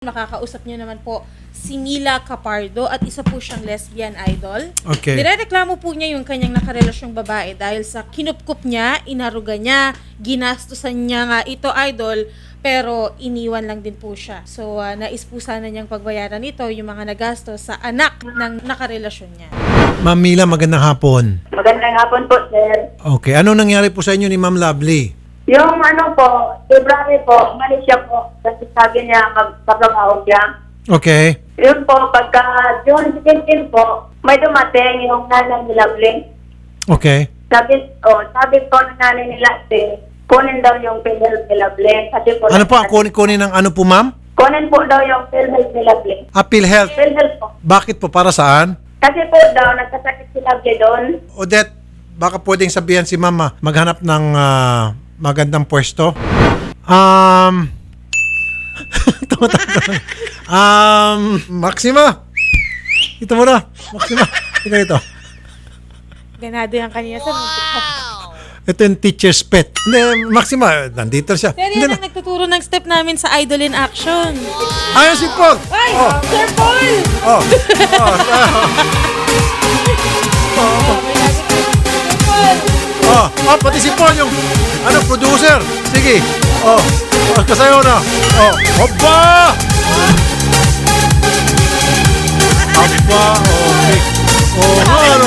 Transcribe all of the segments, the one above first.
Nakakausap niyo naman po si Mila Capardo at isa po siyang lesbian idol. Okay. Nirereklamo po niya yung kanyang nakarelasyong babae dahil sa kinupkup niya, inaruga niya, ginastusan niya nga ito idol, pero iniwan lang din po siya. So, ah, nais po sana niyang pagbayaran ito yung mga nagastos sa anak ng nakarelasyon niya. Ma'am Mila, magandang hapon. Magandang hapon po, sir. Okay, anong nangyari po sa inyo ni Ma'am Lovely? Yung ano po, February po, umalis siya po. Kasi sabi niya, magpatrabaho siya. Okay. Yun po, pagka June 17 po, may dumating yung nanay ni Lovely. Okay. Sabi, oh, sabi po ng nanay ni Lovely, kunin daw yung PhilHealth ni Lovely. Kasi po, Ano po ang kunin-kunin ng ano po, ma'am? Kunin po daw yung PhilHealth ni Lovely. Appeal Health. PhilHealth po. Bakit po? Para saan? Kasi po daw, nagkasakit si Lovely doon. Odette, baka pwedeng sabihan si Mama maghanap ng ah, magandang pwesto. Um, um, Maxima. Ito mo na. Maxima. Ito ito. Ganado yan kanina sa Ito yung teacher's pet. Hindi, Maxima, nandito siya. Pero Hindi yan na. ang nagtuturo ng step namin sa Idol in Action. Ayun si Paul. Ay! Oh. Sir Paul! Oh. Oh. Oh, oh, pati si Paul yung ano, producer. Sige. Oh, oh kasayo na. Oh, hoppa! Hoppa, okay. Oh, ano.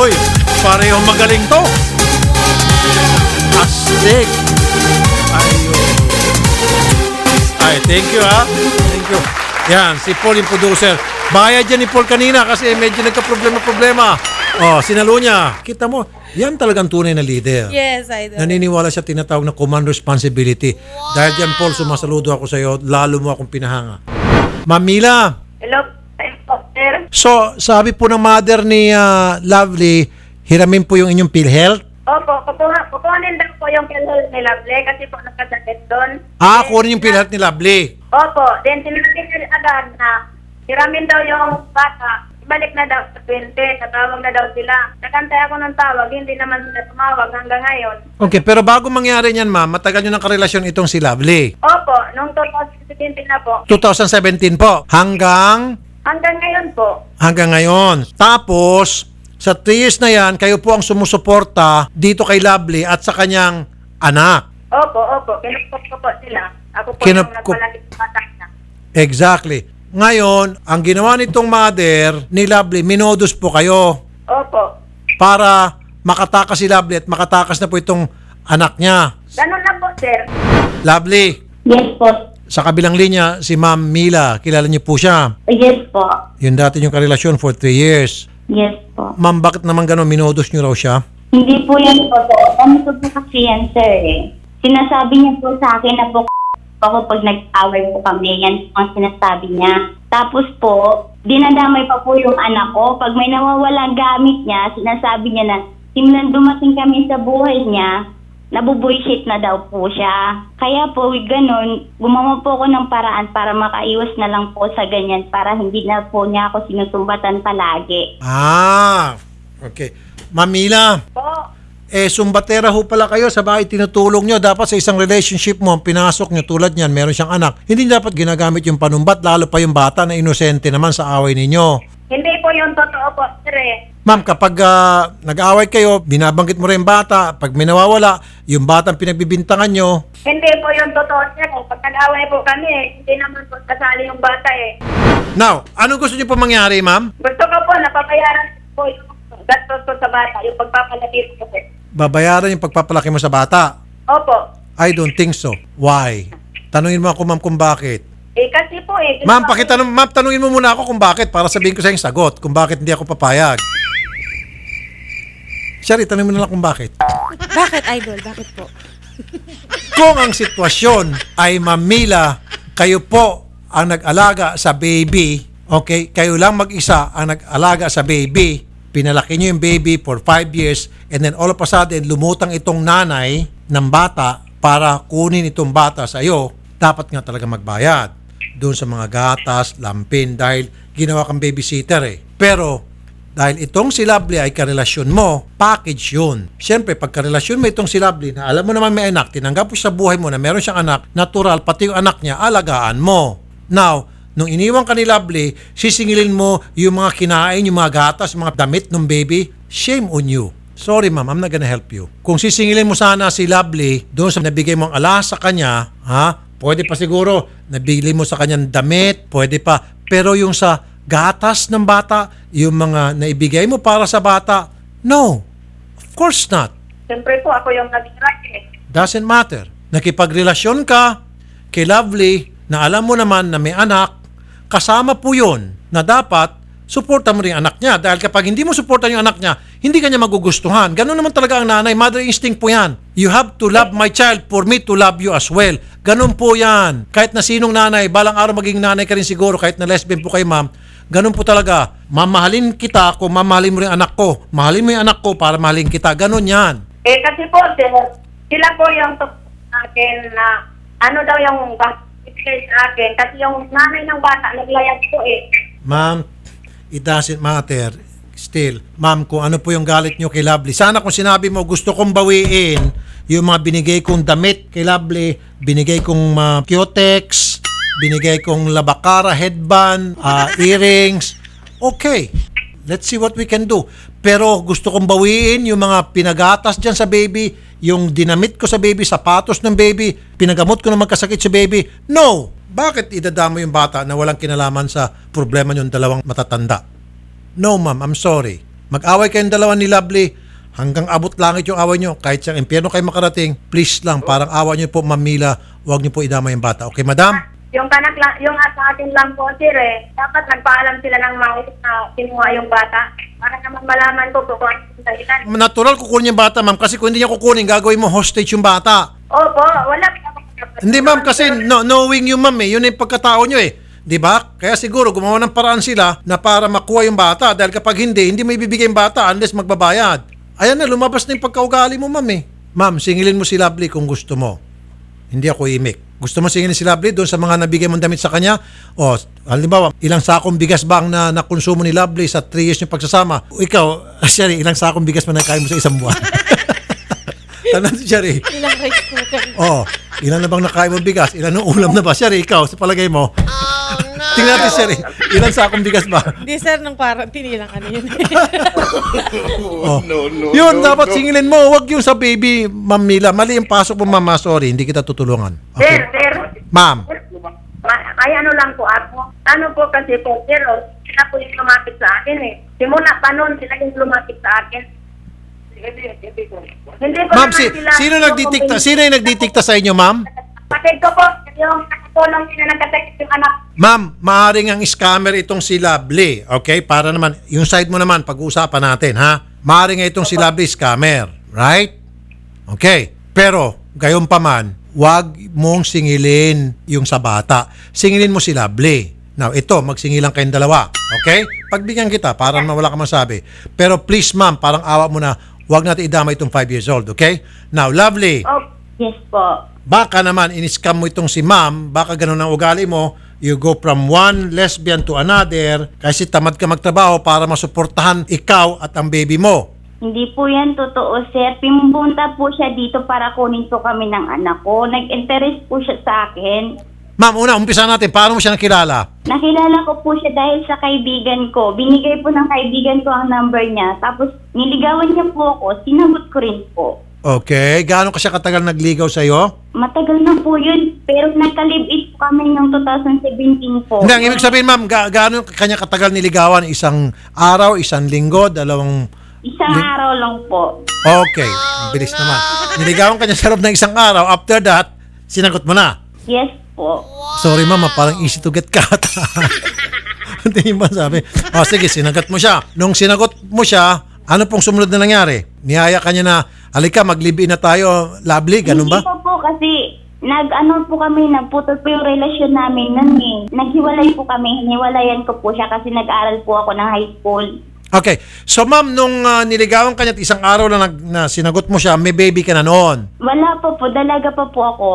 Uy, parehong magaling to. Astig. Ayun. Ay, thank you ha. Thank you. Yan, si Paul yung producer. Bayad yan ni Paul kanina kasi medyo nagka-problema-problema. Oh, sinalo niya. Kita mo, yan talagang tunay na leader. Yes, Idol. Naniniwala siya tinatawag na command responsibility. Dahil dyan, Paul, sumasaludo ako sa iyo. Lalo mo akong pinahanga. Mamila, Hello, sir. so sabi po ng mother ni ah, Lovely, hiramin po yung inyong PhilHealth? Opo, kukuha, kukunin daw po yung PhilHealth ni Lovely kasi po nagkasakit doon. Ah, kunin yung PhilHealth ni Lovely. Opo, then sinabi niya agad na hiramin daw yung bata. Ibalik na daw sa 20, tatawag na daw sila. Nakantay ako ng tawag, hindi naman sila tumawag hanggang ngayon. Okay, pero bago mangyari niyan, ma'am, matagal nyo ng karelasyon itong si Lovely. Opo, nung 2017 na po. 2017 po. Hanggang Hanggang ngayon po. hanggang ngayon. Tapos, sa 3 years na yan, kayo po ang sumusuporta dito kay Lovely at sa kanyang anak. Opo, opo, kinupkop ko po sila. Ako po Kinupkop. yung nagpalaki sa bata niya. Exactly. Ngayon, ang ginawa nitong mother ni Lovely, minodus po kayo Opo. para makatakas si Lovely at makatakas na po itong anak niya. Ganun na po, sir. Lovely, Yes po. sa kabilang linya, si Ma'am Mila, kilala niyo po siya. Yes po. Yun dati yung karelasyon for 3 years. Yes po. Ma'am, bakit naman gano'n minodus niyo raw siya? Hindi po yan totoo. Po po kasi yan, sir eh. Sinasabi niya po sa akin na po ako pag nag-away po kami. Yan po ang sinasabi niya. Tapos po, dinadamay pa po yung anak ko. Pag may nawawalang gamit niya, sinasabi niya na simulan dumating kami sa buhay niya, nabubuisit na daw po siya. Kaya po, ganun, gumawa po ako ng paraan para makaiwas na lang po sa ganyan para hindi na po niya ako sinusumbatan palagi. Ah, okay. Ma'am Mila, Po. Eh sumbatera ho pala kayo sa bahay tinutulong nyo. Dapat sa isang relationship mo, ang pinasok nyo tulad niyan, meron siyang anak. Hindi dapat ginagamit yung panumbat, lalo pa yung bata na inosente naman sa away ninyo. Hindi po yung totoo po, sir eh. Ma'am, kapag ah, nag-away kayo, binabanggit mo rin yung bata, pag may nawawala, yung batang pinagbibintangan nyo, Hindi po yung totoo, sir. eh. Pag nag-away po kami, eh, hindi naman po kasali yung bata eh. Now, ano gusto niyo po mangyari, ma'am? Gusto ko po, napapayaran po yung gastos ko sa bata, yung pagpapalapit ko po. Babayaran yung pagpapalaki mo sa bata. Opo. I don't think so. Why? Tanungin mo ako, ma'am, kung bakit. Eh, kasi po eh. Ma'am, pakitanong, ma'am, tanungin mo muna ako kung bakit para sabihin ko sa yung sagot kung bakit hindi ako papayag. Shari, tanungin mo na lang kung bakit. Bakit, Idol? Bakit po? Kung ang sitwasyon ay mamila, kayo po ang nag-alaga sa baby, okay? Kayo lang mag-isa ang nag-alaga sa baby, pinalaki nyo yung baby for 5 years, and then all of a sudden, lumutang itong nanay ng bata para kunin itong bata sa iyo, dapat nga talaga magbayad doon sa mga gatas, lampin, dahil ginawa kang babysitter eh. Pero, dahil itong si Lovely ay karelasyon mo, package yun. Siyempre, pag karelasyon mo itong si Lovely na alam mo naman may anak, tinanggap mo sa buhay mo na meron siyang anak, natural, pati yung anak niya, alagaan mo. Now, nung iniwan ka ni Lovely, sisingilin mo yung mga kinain, yung mga gatas, yung mga damit ng baby, shame on you. Sorry ma'am, I'm not gonna help you. Kung sisingilin mo sana si Lovely doon sa nabigay mong alas sa kanya, ha? Pwede pa siguro, nabili mo sa kanyang damit, pwede pa. Pero yung sa gatas ng bata, yung mga naibigay mo para sa bata, no. Of course not. Siyempre po, ako yung right eh. Doesn't matter. Nakipagrelasyon ka kay Lovely na alam mo naman na may anak, kasama po yun na dapat suporta mo rin anak niya. Dahil kapag hindi mo suporta yung anak niya, hindi ka niya magugustuhan. Ganun naman talaga ang nanay. Mother instinct po yan. You have to love my child for me to love you as well. Ganun po yan. Kahit na sinong nanay, balang araw maging nanay ka rin siguro, kahit na lesbian po kayo ma'am, ganun po talaga. Mamahalin kita kung mamahalin mo rin anak ko. Mahalin mo yung anak ko para mahalin kita. Ganun yan. Eh kasi po, sir, sila po yung akin na ano daw yung ibigay sa. Kasi yung nanay ng bata, naglayag po eh. Ma'am, it doesn't matter. Still, ma'am, kung ano po yung galit nyo kay Lovely. Sana kung sinabi mo, gusto kong bawiin yung mga binigay kong damit kay Lovely, binigay kong uh, cutex, binigay kong labakara, headband, ah, earrings, okay. Let's see what we can do. Pero gusto kong bawiin yung mga pinagatas dyan sa baby, yung dinamit ko sa baby, sapatos ng baby, pinagamot ko na magkasakit sa baby. No! Bakit idadama yung bata na walang kinalaman sa problema yung dalawang matatanda? No, ma'am. I'm sorry. Mag-away kayong dalawa ni Lovely. Hanggang abot langit yung away nyo. Kahit sa impyerno kayo makarating, please lang, parang awa nyo po, mamila, huwag nyo po idama yung bata. Okay, madam? Yung kanak lang, yung sa atin lang po, sir eh. Dapat nagpaalam sila ng maayos na kinuha yung bata. Para naman malaman ko kung ano yung dahilan. Natural kukunin yung bata, ma'am. Kasi kung hindi niya kukunin, gagawin mo hostage yung bata. Opo, wala. Hindi, ma'am. Kasi no, knowing you, ma'am, eh, yun yung pagkatao nyo eh. Di ba? Kaya siguro gumawa ng paraan sila na para makuha yung bata. Dahil kapag hindi, hindi mo ibibigay yung bata unless magbabayad. Ayan na, lumabas na yung pagkaugali mo, ma'am eh. Ma'am, singilin mo si Lovely kung gusto mo. Hindi ako imik. Gusto mo singilin si Lovely doon sa mga nabigay mong damit sa kanya? O, halimbawa, ilang sakong bigas ba ang na, nakonsumo ni Lovely sa 3 years yung pagsasama? O ikaw, Sherry, ilang sakong bigas man nakain mo sa isang buwan? Tanong si Sherry. Ilang rice cooker. Oh, ilan na bang nakain mo bigas? Ilan ng ulam na ba? Sherry, ikaw, sa palagay mo. Tingnan natin, Sherry. Ilan sakong bigas ba? Hindi sir, nung quarantine lang ano yun. Oh. Yun, dapat singilin mo. Huwag yung sa baby, Ma'am Mila. Mali yung pasok mo, Mama. Sorry, hindi kita tutulungan. Sir, Okay. sir. Ma'am. Ma- Ay ano lang po ako. Ano po kasi po, pero sila po yung lumapit sa akin eh. Simula pa noon, sila yung lumapit sa akin. Hindi po Ma'am, naman si, sila- sino nagditikta? Sino yung nagditikta sa inyo, ma'am? Kapatid ko po, yung nakatulong sila nagkasakit yung anak. Ma'am, maaring ang scammer itong si Lovely. Okay? Para naman, yung side mo naman, pag-uusapan natin, ha? Maaring nga itong si Lovely scammer. Right? Okay. Pero, gayon pa man, wag mong singilin yung sa bata. Singilin mo si Lovely. Now, ito, magsingilan kayong dalawa. Okay? Pagbigyan kita, para naman wala ka masabi. Pero please, ma'am, parang awa mo na, wag natin idama itong 5 years old. Okay? Now, Lovely, Oh, Yes po. Baka naman in-scam mo itong si ma'am, baka ganun ang ugali mo, you go from one lesbian to another kasi tamad ka magtrabaho para masuportahan ikaw at ang baby mo. Hindi po yan totoo, sir. Pimbunta po siya dito para kunin po kami ng anak ko. Nag-interest po siya sa akin. Ma'am, una, umpisa natin. Paano mo siya nakilala? Nakilala ko po siya dahil sa kaibigan ko. Binigay po ng kaibigan ko ang number niya. Tapos niligawan niya po ako. Sinagot ko rin po. Okay. Gaano ka siya katagal nagligaw sa'yo? Matagal na po yun. Pero nagka-live-in po kami noong 2017 po. Hindi, ang ibig sabihin, ma'am, ga- gaano kanya katagal niligawan? Isang araw, isang linggo, dalawang... Isang araw lang po. Okay. Ang bilis naman. Niligawan kanya sa loob ng isang araw. After that, sinagot mo na. Yes po. Sorry mama, parang easy to get cut. Hindi ba sabi? O sige, sinagot mo siya. Nung sinagot mo siya, ano pong sumunod na nangyari? Niyaya ka niya na, halika, mag-live-in na tayo, lovely, ganun ba? Hindi po po kasi nag-ano po kami, nagputol po yung relasyon namin nun eh. Naghiwalay po kami, hiniwalayan ko po siya kasi nag-aral po ako ng high school. Okay. So ma'am, nung ah, niligawan ka niya at isang araw lang nag, na sinagot mo siya, may baby ka na noon. Wala po po, dalaga pa po ako.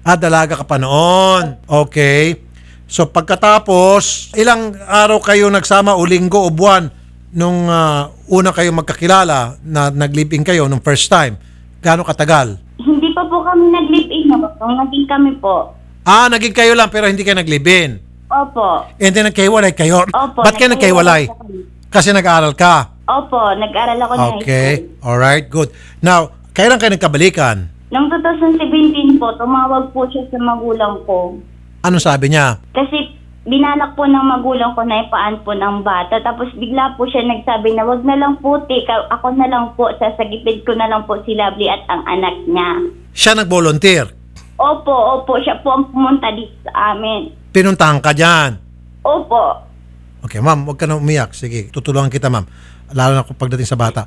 Ah, dalaga ka pa noon. Okay. So pagkatapos, ilang araw kayo nagsama o linggo o buwan nung ah, una kayo magkakilala na nag-live-in kayo nung first time? Gaano katagal? Hindi pa po kami nag-live-in. Nung naging kami po. Ah, naging kayo lang pero hindi kayo nag-live-in. Opo. And then nagkahiwalay kayo. Opo. Ba't kayo nagkahiwalay? po kami. Kasi nag-aaral ka. Opo, nag-aral ako school. Okay. Alright, good. Now, kailan kayo nagkabalikan? Noong 2017 po, tumawag po siya sa magulang ko. Ano sabi niya? Kasi binalak po ng magulang ko na ipaan po ng bata. Tapos bigla po siya nagsabi na wag na lang po, tika, ako na lang po, sasagipid ko na lang po si Lovely at ang anak niya. Siya nag-volunteer. Opo, opo, siya po ang pumunta dito sa amin. Pinuntahan ka dyan. Opo. Okay, ma'am, huwag ka na umiyak. Sige, tutulungan kita, ma'am. Lalo na kung pagdating sa bata.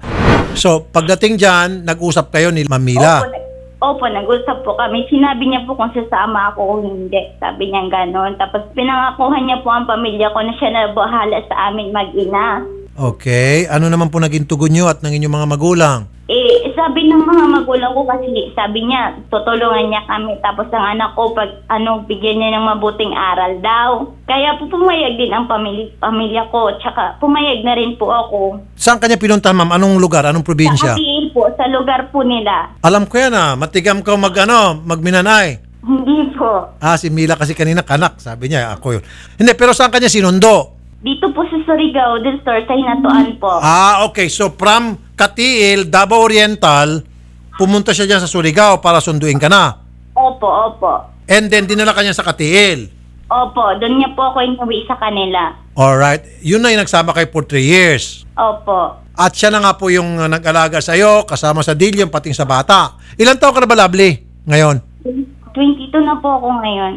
So, pagdating dyan, nag-usap kayo ni Ma'am Mila. Opo, opo, nag-usap po kami. Sinabi niya po kung sasama ako o hindi. Sabi niya gano'n. Tapos pinangakuhan niya po ang pamilya ko na siya na bahala sa amin mag-ina. Okay. Ano naman po naging tugon nyo at ng inyong mga magulang? Eh, sabi ng mga magulang ko kasi, sabi niya, tutulungan niya kami. Tapos ang anak ko, pag ano, bigyan niya ng mabuting aral daw. Kaya po pumayag din ang pamilya, pamilya ko. Tsaka pumayag na rin po ako. Saan kanya pinuntahan, ma'am? Anong lugar? Anong Sa probinsya? Po, sa lugar po nila. Alam ko yan ah. Matigam ka mag, ano, magminanay. Hindi po. Ah, si Mila kasi kanina kanak. Sabi niya, ako yun. Hindi, pero saan kanya sinundo? Dito po sa Surigao del Sur, sa Hinatuan po. Ah, okay. So, from Katiil, Davao Oriental, pumunta siya dyan sa Surigao para sunduin ka na. Opo, opo. And then, dinala ka niya sa Katiil. Opo, doon niya po ako inuwi sa kanila. Alright. Yun na yung nagsama kayo for three years. Opo. At siya na nga po yung uh, nag-alaga sa iyo, kasama sa Dillion, pating sa bata. Ilan taon ka na ba, Lovely, ngayon? 22 na po ako ngayon.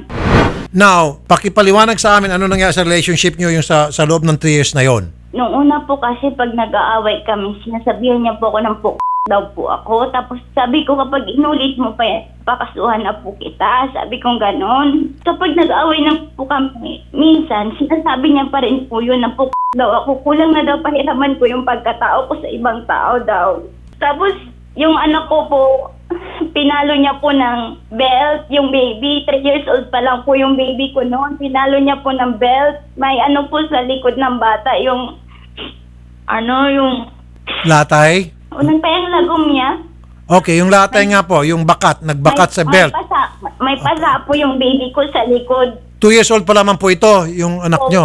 Now, pakipaliwanag sa amin ano nangyari sa relationship niyo yung sa, sa loob ng 3 years na yon. Nung una po kasi pag nag-aaway kami, sinasabihan niya po ako ng po daw po ako. Tapos sabi ko kapag inulit mo pa, pakasuhan na po kita. Sabi ko ganon. Kapag nag-aaway na po kami, minsan sinasabi niya pa rin po yun na po daw ako. Kulang na daw pahiraman ko yung pagkatao ko sa ibang tao daw. Tapos yung anak ko po, pinalo niya po ng belt, yung baby, 3 years old pa lang po yung baby ko noon. Pinalo niya po ng belt. May ano po sa likod ng bata, yung, ano, yung, Latay? Unang pa yung lagom niya. Okay, yung latay nga po, yung bakat, nagbakat May- sa belt. May pasa, may pasa po yung baby ko sa likod. 2 years old pa lamang po ito, yung anak Opo. nyo.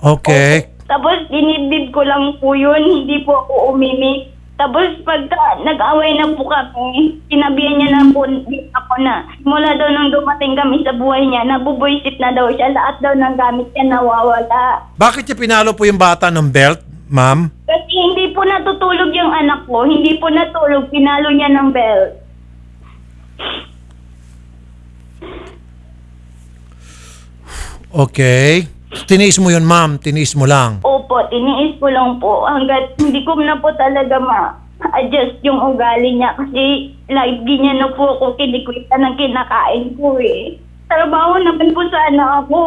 Okay. Opo. Tapos dinibdib ko lang po yun, hindi po ako umimik. Tapos pagka nag-away na po kami, sinabihan niya na po ako na mula daw nung dumating kami sa buhay niya, nabubuisit na daw siya, lahat daw ng gamit niya nawawala. Bakit niya pinalo po yung bata ng belt, ma'am? Kasi hindi po natutulog yung anak ko, hindi po natulog, pinalo niya ng belt. Okay. Tiniis mo yun, ma'am. Tiniis mo lang. Opo, tiniis ko lang po hanggat hindi ko na po talaga ma-adjust yung ugali niya kasi lagi niya na po ako kinikwita ng kinakain ko eh. Trabaho naman po sana ako.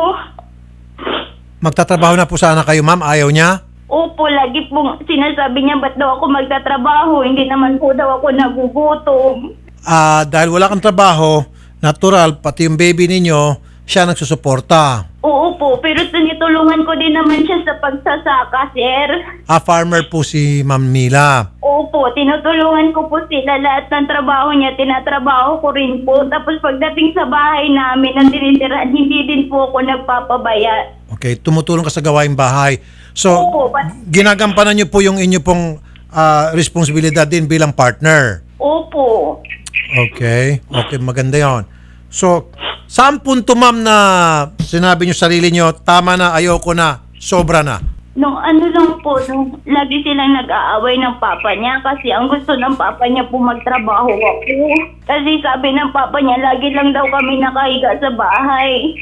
Magtatrabaho na po sana kayo, ma'am. Ayaw niya? Opo, lagi po sinasabi niya ba't daw ako magtatrabaho, hindi naman po daw ako nagugutom. Ah, dahil wala kang trabaho, natural, pati yung baby ninyo, siya nagsusuporta. Oo po, pero tinutulungan ko din naman siya sa pagsasaka, sir. A farmer po si Ma'am Mila. Opo, tinutulungan ko po sila lahat ng trabaho niya, tinatrabaho ko rin po. Tapos pagdating sa bahay namin na tinitirahan, hindi din po ako nagpapabaya. Okay, tumutulong ka sa gawaing bahay. So, Opo, but- ginagampanan niyo po yung inyo pong ah, responsibilidad din bilang partner. Opo. Okay. Okay, maganda yon. So, saan punto ma'am na sinabi niyo sarili niyo, tama na, ayoko na, sobra na? Nung ano lang po, nung lagi silang nag-aaway ng papa niya kasi ang gusto ng papa niya po magtrabaho ako. Kasi sabi ng papa niya, lagi lang daw kami nakahiga sa bahay.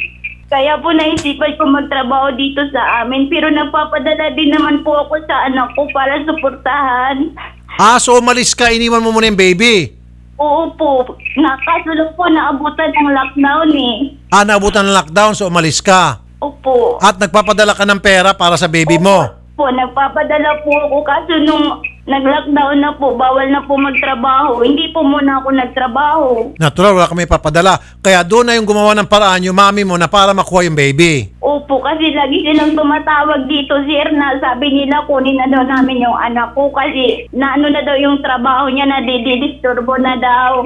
Kaya po naisipan ko magtrabaho dito sa amin pero nagpapadala din naman po ako sa anak ko para suportahan. Ah, so umalis ka, iniwan mo muna yung baby. Oo po, nakaso lang po naabutan ng lockdown eh. Ah, naabutan ng lockdown, so umalis ka. Opo. At nagpapadala ka ng pera para sa baby mo. po, nagpapadala po ako kaso nung nag-lockdown na po, bawal na po magtrabaho. Hindi po muna ako nagtrabaho. Natural, wala kami papadala. Kaya doon na yung gumawa ng paraan yung mami mo na para makuha yung baby. Opo, kasi lagi silang tumatawag dito, sir, na sabi nila kunin na daw namin yung anak ko kasi naano na daw yung trabaho niya na didisturbo na daw.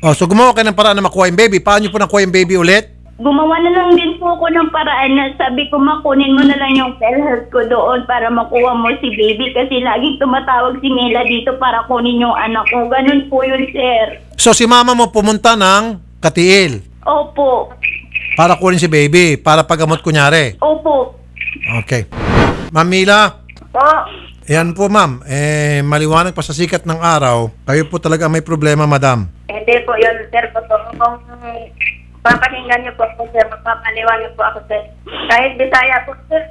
Oh, so gumawa kayo ng paraan na makuha yung baby. Paano nyo po nakuha yung baby ulit? Gumawa na lang din po ako ng paraan na sabi ko makunin mo na lang yung PhilHealth ko doon para makuha mo si baby kasi laging tumatawag si Mela dito para kunin yung anak ko. Ganun po yun, sir. So si mama mo pumunta ng Katiil Opo. para kunin si baby, para pagamot kunyari. Opo. Okay. Ma'am Mila, Po, Yan po ma'am, eh, maliwanag pa sa sikat ng araw, kayo po talaga may problema madam. hindi po yun, sir. Po. Kung papakinggan niyo po ako, sir, magpapaliwan niyo po ako, sir. Kahit Bisaya po, sir.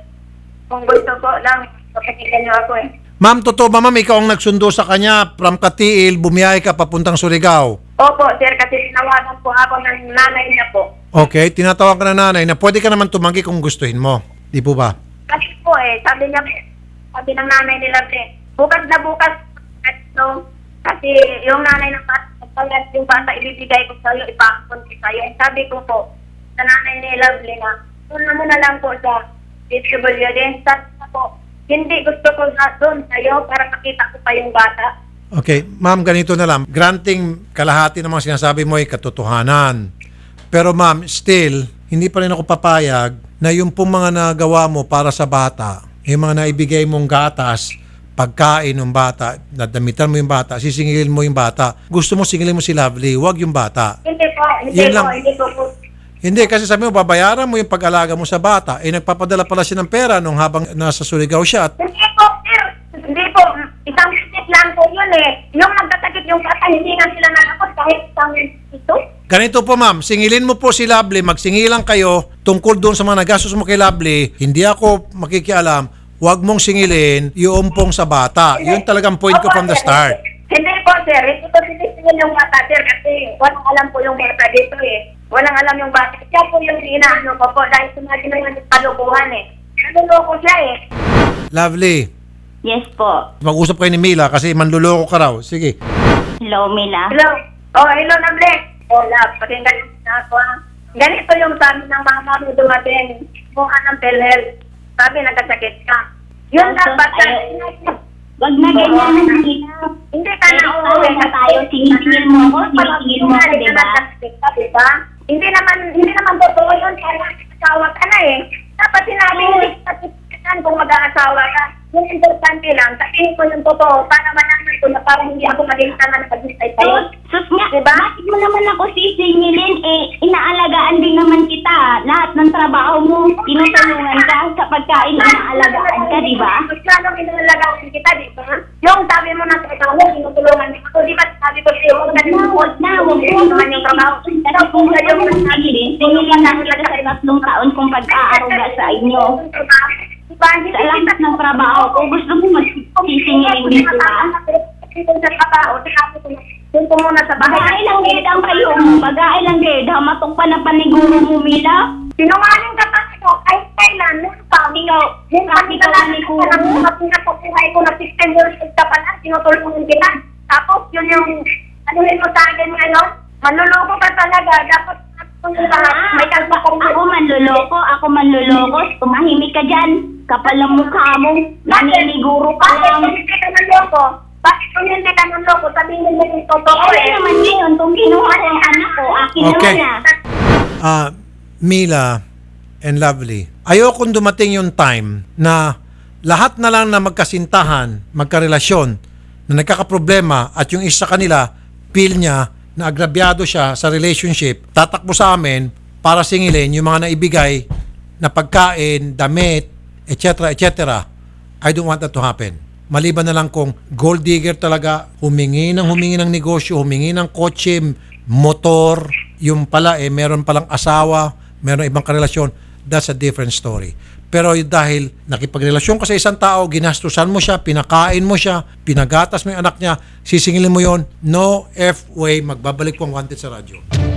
Kung gusto po lang, papakinggan niyo ako eh. Ma'am, totoo ba ma'am, ikaw ang nagsundo sa kanya from Katiil, bumiyahe ka papuntang Surigao? Opo, sir, kasi tinawagan po ako ng nanay niya po. Okay, tinatawag ka na nanay na pwede ka naman tumanggi kung gustuhin mo. Di po ba? Kasi po eh, sabi niya, sabi ng nanay nila, pre, bukas na bukas, kasi yung nanay ng bata, pagkalat yung bata, ibibigay ko sa'yo, ipakapon ko sa'yo. Sabi ko po, sa nanay ni Lovely na, doon na muna lang po sa DSWD. Sabi ko po, hindi gusto ko na doon sa'yo para makita ko pa yung bata. Okay, ma'am, ganito na lang. Granting kalahati ng mga sinasabi mo ay katotohanan. Pero ma'am, still, hindi pa rin ako papayag na yung pong mga nagawa mo para sa bata, yung mga naibigay mong gatas, pagkain ng bata, nadamitan mo yung bata, sisingilin mo yung bata. Gusto mo singilin mo si Lovely, wag yung bata. Hindi po, hindi Yun po, lang. hindi po po. Hindi, kasi sabi mo, babayaran mo yung pag-alaga mo sa bata. Eh, nagpapadala pala siya ng pera nung habang nasa Surigao siya. At Hindi po, sir. Hindi po. Isang minute lang po yun eh. Yung nagkasakit yung bata, hindi nga sila nakakot kahit isang ito. Ganito po ma'am, singilin mo po si Lovely, magsingilan kayo tungkol doon sa mga nagastos mo kay Lovely. Hindi ako makikialam, huwag mong singilin yung pong sa bata. Yun talagang point ko from the start. Hindi po, sir. Hindi ko sinisingil yung bata, sir. Kasi walang alam po yung bata dito eh. Walang alam yung bata. Siya po yung inaano ko po dahil sumagi na yung kalukuhan eh. Naluloko siya eh. Lovely, Yes po. mag-usap kayo ni Mila kasi manluloko ka raw. Sige. Hello, Mila. Hello? Oh, hello na, Black. Oh, love. Pakinggan na ako ah. Ganito yung sabi ng mama mo dumating. Kung anong PhilHealth. Sabi, nagkasakit ka. Yun dapat. Wag na ganyan, Mila. Hindi ka na uuwi. tama tayo. Sinisingil mo ako, sinisingil mo ako, di ba? Di ba? Hindi naman, hindi naman totoo yun. Kaya asawa ka na eh. Dapat sinabi mo sa kung mag-aasawa ka. Yung importante lang, sabihin ko yung totoo para malaman ko na parang hindi ako maging tanga na pag-hintay sa'yo. Sus, sus nga, Diba? bakit mo naman ako sisingilin? Eh, inaalagaan din naman kita. Lahat ng trabaho mo, tinutulungan ka sa pagkain, inaalagaan ka, di ba? Mas lalong inalagaan kita, di ba? Yung sabi mo na sa ikaw, tinutulungan ako, di ba sabi ko sa'yo, huwag Na, huwag na, huwag mo naman yung trabaho. Kasi kung sa'yo mo sisingilin, singilan lang kita sa tatlong taon kung pag-aaruga sa inyo. Hindi Sa lahat ng trabaho ko, gusto mo magsisingilin dito? Dito sa trabaho, ko na, doon ko muna sa bahay. Bagay lang gid ang kayo. Mo, bagay lang gid, hamatong pa na paniguro mo, Mila. Sinungaling ka kasi ko, kahit kailan, pa, Yung bakit kami ikaw talaga ni ko na pinapabuhay ko na 16 years old ka pa lang, tinutulungan kita. Tapos yun yung, anuhin mo sa akin ngayon, manluloko ka talaga, dapat kung lahat, may kalma ka rin. Ako manluloko, ako manluloko, tumahimik ka dyan. Kapal ang mukha mo, naniniguro ka Bakit lang. kung hindi ka nanloko? Bakit kung hindi ka nanloko? Sabihin mo yung totoo Ano eh. naman ngayon, kung kinuha ang anak ko, akin Okay. naman na. Ah, Mila and Lovely, ayokong dumating yung time na lahat na lang na magkasintahan, magkarelasyon, na nagkakaproblema at yung isa kanila, feel niya na agrabyado siya sa relationship, tatakbo sa amin para singilin yung mga naibigay na pagkain, damit, etc. etc. I don't want that to happen. Maliban na lang kung gold digger talaga, humingi ng humingi ng negosyo, humingi ng kotse, motor, yung pala eh, meron palang asawa, meron ibang karelasyon, that's a different story. Pero dahil nakipagrelasyon ka sa isang tao, ginastusan mo siya, pinakain mo siya, pinagatas mo yung anak niya, sisingilin mo yon no F way, magbabalik po ang wanted sa radyo.